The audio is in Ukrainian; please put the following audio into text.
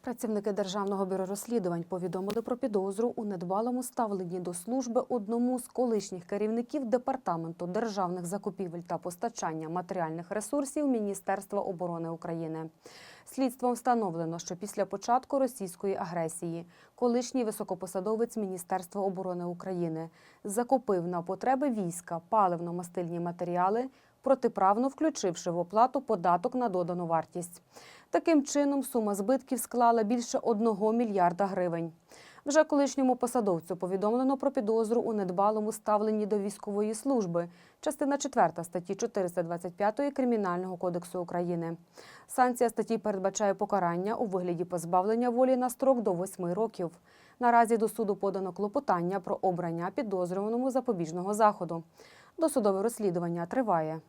Працівники Державного бюро розслідувань повідомили про підозру у недбалому ставленні до служби одному з колишніх керівників Департаменту державних закупівель та постачання матеріальних ресурсів Міністерства оборони України. Слідством встановлено, що після початку російської агресії колишній високопосадовець Міністерства оборони України закупив на потреби війська паливно-мастильні матеріали, протиправно включивши в оплату податок на додану вартість. Таким чином, сума збитків склала більше 1 мільярда гривень. Вже колишньому посадовцю повідомлено про підозру у недбалому ставленні до військової служби, частина 4 статті 425 Кримінального кодексу України. Санкція статті передбачає покарання у вигляді позбавлення волі на строк до 8 років. Наразі до суду подано клопотання про обрання підозрюваному запобіжного заходу. Досудове розслідування триває.